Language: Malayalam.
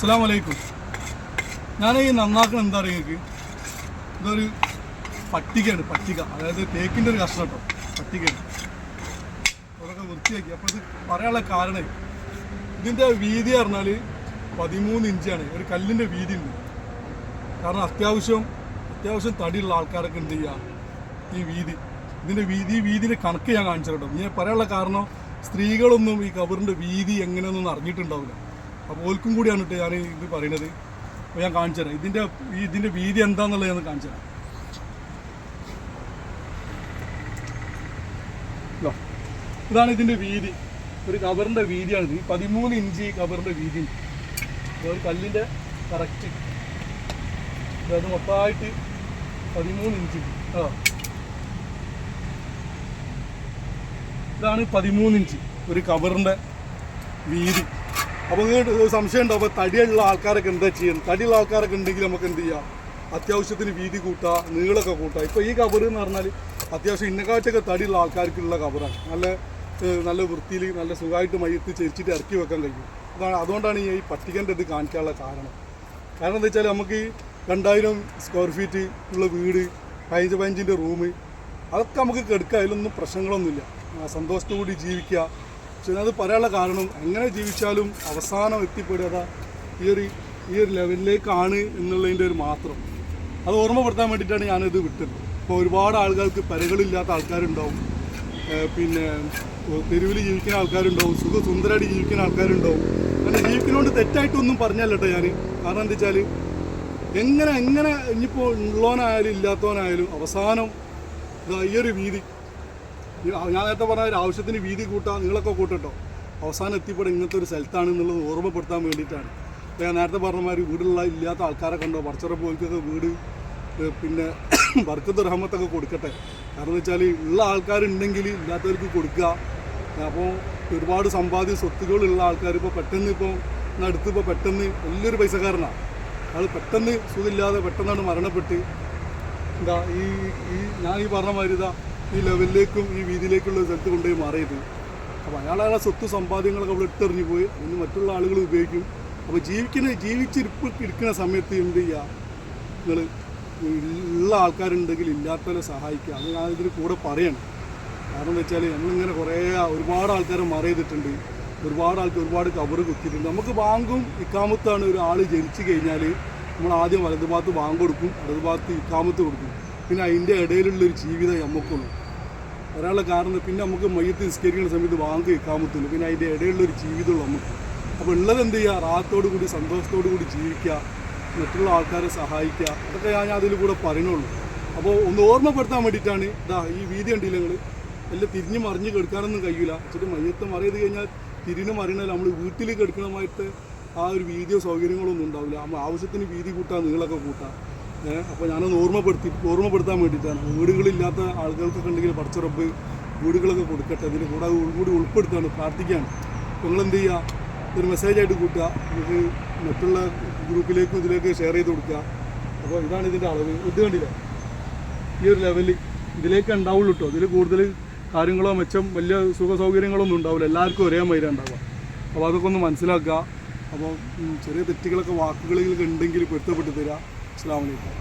അസ്സാം വലൈക്കും ഞാൻ ഈ നന്നാക്കണം എന്താ പറയുക ഇതൊരു പട്ടികയാണ് പട്ടിക. അതായത് തേക്കിന്റെ ഒരു കഷ്ണം കേട്ടോ പട്ടികയാണ്. അതൊക്കെ വൃത്തിയാക്കി. അപ്പോൾ ഇത് പറയാനുള്ള കാരണം ഇതിന്റെ വീതി പറഞ്ഞാൽ പതിമൂന്ന് ഇഞ്ചാണ്. ഒരു കല്ലിന്റെ വീതി ഉണ്ട്. കാരണം അത്യാവശ്യം അത്യാവശ്യം തടിയുള്ള ആൾക്കാരൊക്കെ ചെയ്യുക ഈ വീതി. ഇതിന്റെ വീതി വീതിന്റെ കണക്ക് ഞാൻ കാണിച്ചു കേട്ടോ. ഞാൻ പറയാനുള്ള കാരണം സ്ത്രീകളൊന്നും ഈ കബറിന്റെ വീതി എങ്ങനെയൊന്നും അറിഞ്ഞിട്ടുണ്ടാവില്ല. അപ്പോൾ ഓൽക്കും കൂടിയാണ് കേട്ടോ ഞാൻ ഇത് പറയുന്നത് അപ്പോൾ ഞാൻ കാണിച്ചു തരാം. ഇതിന്റെ ഈ ഇതിന്റെ വീതി എന്താണെന്നുള്ളത് ഞാൻ കാണിച്ചു തരാം. ഇതാണ് ഇതിന്റെ വീതി. ഒരു കവറിന്റെ വീതിയാണിത്. ഈ പതിമൂന്ന് ഇഞ്ച് ഈ കവറിന്റെ വീതി. ഒരു കല്ലിന്റെ കറക്റ്റ്. അത് മൊത്തമായിട്ട് പതിമൂന്ന് ഇഞ്ച്. ആ. ഇതാണ് പതിമൂന്ന് ഇഞ്ച്. ഒരു കവറിന്റെ വീതി. അപ്പോൾ നിങ്ങൾക്ക് സംശയം ഉണ്ടാവും അപ്പോൾ തടിയുള്ള ആൾക്കാരൊക്കെ എന്താ ചെയ്യുന്നത് തടിയുള്ള ആൾക്കാരൊക്കെ ഉണ്ടെങ്കിൽ നമുക്ക് എന്ത് ചെയ്യാം? അത്യാവശ്യത്തിന് വീതി കൂട്ടുക നീളമൊക്കെ കൂട്ടുക ഇപ്പോൾ ഈ കബറ് എന്ന് പറഞ്ഞാൽ അത്യാവശ്യം ഇന്നക്കാട്ടൊക്കെ തടിയുള്ള ആൾക്കാർക്കുള്ള കബറാണ് നല്ല നല്ല വൃത്തിയിൽ നല്ല സുഖമായിട്ട് മയ്യത്ത് ചെരിച്ചിട്ട് ഇറക്കി വെക്കാൻ കഴിയും. അതാണ് അതുകൊണ്ടാണ് ഈ പട്ടികന്റെ ഇത് കാണിക്കാനുള്ള കാരണം. കാരണം എന്താ വെച്ചാൽ നമുക്ക് ഈ രണ്ടായിരം സ്ക്വയർ ഫീറ്റ് ഉള്ള വീട് പതിനഞ്ച് പതിനഞ്ചിന്റെ റൂം അതൊക്കെ നമുക്ക് കെടുക്കുക. അതിലൊന്നും പ്രശ്നങ്ങളൊന്നുമില്ല. സന്തോഷത്തോടെ സന്തോഷത്തോടുകൂടി ജീവിക്കുക. അത് പറയാനുള്ള കാരണം എങ്ങനെ ജീവിച്ചാലും അവസാനം എത്തിപ്പെടുക ഈ ഒരു ഈ ഒരു ലെവലിലേക്കാണ് എന്നുള്ളതിന്റെ ഒരു മാത്രം. അത് ഓർമ്മപ്പെടുത്താൻ വേണ്ടിയിട്ടാണ് ഞാനിത് വിട്ടത്. ഇപ്പോൾ ഒരുപാട് ആളുകൾക്ക് പരകളില്ലാത്ത ആൾക്കാരുണ്ടാവും. പിന്നെ തെരുവിൽ ജീവിക്കുന്ന ആൾക്കാരുണ്ടാവും സുഖ സുന്ദരമായിട്ട് ജീവിക്കുന്ന ആൾക്കാരുണ്ടാവും. അങ്ങനെ ജീവിക്കുന്നതുകൊണ്ട് തെറ്റായിട്ടൊന്നും പറഞ്ഞല്ല ഞാൻ കാരണം എന്താ വെച്ചാൽ എങ്ങനെ എങ്ങനെ ഇനിയിപ്പോൾ ഉള്ളവനായാലും ഇല്ലാത്തവനായാലും അവസാനം ഈ ഒരു വീതി ഞാൻ നേരത്തെ പറഞ്ഞ ഒരു ആവശ്യത്തിന് വീതി കൂട്ടാം നിങ്ങളൊക്കെ കൂട്ടട്ടോ. അവസാനം എത്തിപ്പെടും ഇങ്ങനത്തെ ഒരു സ്ഥലത്താണ് എന്നുള്ളത് ഓർമ്മപ്പെടുത്താൻ വേണ്ടിയിട്ടാണ്. ഞാൻ നേരത്തെ പറഞ്ഞ മാതിരി വീടുള്ള ഇല്ലാത്ത ആൾക്കാരെ കണ്ടോ? പോയിക്കൊക്കെ വീട് പിന്നെ വർക്കത്ത് റഹമത്തൊക്കെ കൊടുക്കട്ടെ. കാരണം എന്ന് വെച്ചാൽ ഉള്ള ആൾക്കാരുണ്ടെങ്കിൽ ഇല്ലാത്തവർക്ക് കൊടുക്കുക. അപ്പോൾ ഒരുപാട് സമ്പാദ്യ സ്വത്തുക്കളുള്ള ആൾക്കാർ ഇപ്പോൾ പെട്ടെന്ന് ഇപ്പോൾ അടുത്ത് ഇപ്പോൾ പെട്ടെന്ന് വലിയൊരു പൈസക്കാരനാണ് അത് പെട്ടെന്ന് സുഖമില്ലാതെ പെട്ടെന്നാണ് മരണപ്പെട്ട്. എന്താ ഈ ഈ ഞാൻ ഈ പറഞ്ഞ മാതിരി ഇതാ ഈ ലെവലിലേക്കും ഈ വീതിയിലേക്കുള്ള സ്ഥലത്ത് കൊണ്ടുപോയി മാറിയത്. അപ്പോൾ അയാളെ സ്വത്ത് സമ്പാദ്യങ്ങളൊക്കെ അവിടെ ഇട്ടെറിഞ്ഞു പോയി. അതിന് മറ്റുള്ള ആളുകൾ ഉപയോഗിക്കും. അപ്പോൾ ജീവിക്കുന്ന ജീവിച്ചിരിപ്പ് ഇരിക്കുന്ന സമയത്ത് എന്ത് ചെയ്യുക നിങ്ങൾ ഉള്ള ആൾക്കാരുണ്ടെങ്കിൽ ഇല്ലാത്തവരെ സഹായിക്കുക. അത് ഞാൻ ഇതിന് കൂടെ പറയണം. കാരണം എന്താ വെച്ചാൽ നമ്മളിങ്ങനെ കുറേ ഒരുപാട് ആൾക്കാരെ മറിയതിട്ടുണ്ട് ഒരുപാട് ആൾക്ക് ഒരുപാട് കവർ കുത്തിയിട്ടുണ്ട്. നമുക്ക് ബാങ്കും ഇക്കാമത്താണ് ഒരാൾ ജനിച്ചു കഴിഞ്ഞാൽ നമ്മൾ ആദ്യം വലതുഭാഗത്ത് ബാങ്ക് കൊടുക്കും. വലതുഭാഗത്ത് ഇക്കാമത്ത് കൊടുക്കും. പിന്നെ അതിന്റെ ഇടയിലുള്ളൊരു ജീവിതം നമുക്കുള്ളൂ. ഒരാളെ കാരണം പിന്നെ നമുക്ക് മയ്യത്ത് നിസ്കരിക്കുന്ന സമയത്ത് വാങ്ങി ഇക്കാമത്തുള്ളൂ പിന്നെ അതിന്റെ ഇടയിലുള്ളൊരു ജീവിതമുള്ളൂ നമുക്ക്. അപ്പോൾ ഉള്ളത് എന്ത് ചെയ്യുക? റാത്തോടു കൂടി സന്തോഷത്തോടു കൂടി ജീവിക്കുക. മറ്റുള്ള ആൾക്കാരെ സഹായിക്കുക. അതൊക്കെ ഞാൻ അതിൽ കൂടെ പറയണുള്ളൂ അപ്പോൾ ഒന്ന് ഓർമ്മപ്പെടുത്താൻ വേണ്ടിയിട്ടാണ് ഇതാ ഈ വീതി ഉണ്ടില്ല നിങ്ങൾ എല്ലാം തിരിഞ്ഞ് മറിഞ്ഞ് കെടുക്കാനൊന്നും കഴിയില്ല. ചില മയ്യത്ത് മറിയത് കഴിഞ്ഞാൽ തിരിഞ്ഞ് മറിയണമല്ല നമ്മൾ വീട്ടിൽ കെടുക്കണമായിട്ട് ആ ഒരു വീതിയോ സൗകര്യങ്ങളൊന്നും ഉണ്ടാവില്ല. നമ്മൾ ആവശ്യത്തിന് വീതി കൂട്ടാം നിങ്ങളൊക്കെ കൂട്ടാം അപ്പോൾ ഞാനൊന്ന് ഓർമ്മപ്പെടുത്തി ഓർമ്മപ്പെടുത്താൻ വേണ്ടിയിട്ടാണ്. വീടുകളില്ലാത്ത ആളുകൾക്കൊക്കെ ഉണ്ടെങ്കിൽ പടച്ചുറപ്പ് വീടുകളൊക്കെ കൊടുക്കട്ടെ. അതിന് കൂടെ കൂടി ഉൾപ്പെടുത്താണ് പ്രാർത്ഥിക്കുകയാണ് അപ്പോൾ നിങ്ങൾ എന്ത് ചെയ്യുക ഒരു മെസ്സേജായിട്ട് കൂട്ടുക. നിങ്ങൾക്ക് മറ്റുള്ള ഗ്രൂപ്പിലേക്കും ഇതിലേക്ക് ഷെയർ ചെയ്ത് കൊടുക്കുക. അപ്പോൾ ഇതാണ് ഇതിന്റെ അളവ്. ഇത് കണ്ടില്ല? ഈ ഒരു ലെവലിൽ ഇതിലേക്ക് ഉണ്ടാവുള്ളൂ കേട്ടോ ഇതിൽ കൂടുതൽ കാര്യങ്ങളോ മെച്ചം വലിയ സുഖ സൗകര്യങ്ങളൊന്നും ഉണ്ടാവില്ല. എല്ലാവർക്കും ഒരേ മൈര ഉണ്ടാവുക. അപ്പോൾ അതൊക്കെ ഒന്ന് മനസ്സിലാക്കുക. അപ്പോൾ ചെറിയ തെറ്റുകളൊക്കെ വാക്കുകളിൽ ഉണ്ടെങ്കിൽ പൊരുത്തപ്പെട്ട് തരിക അസ്സാം വലൈക്കും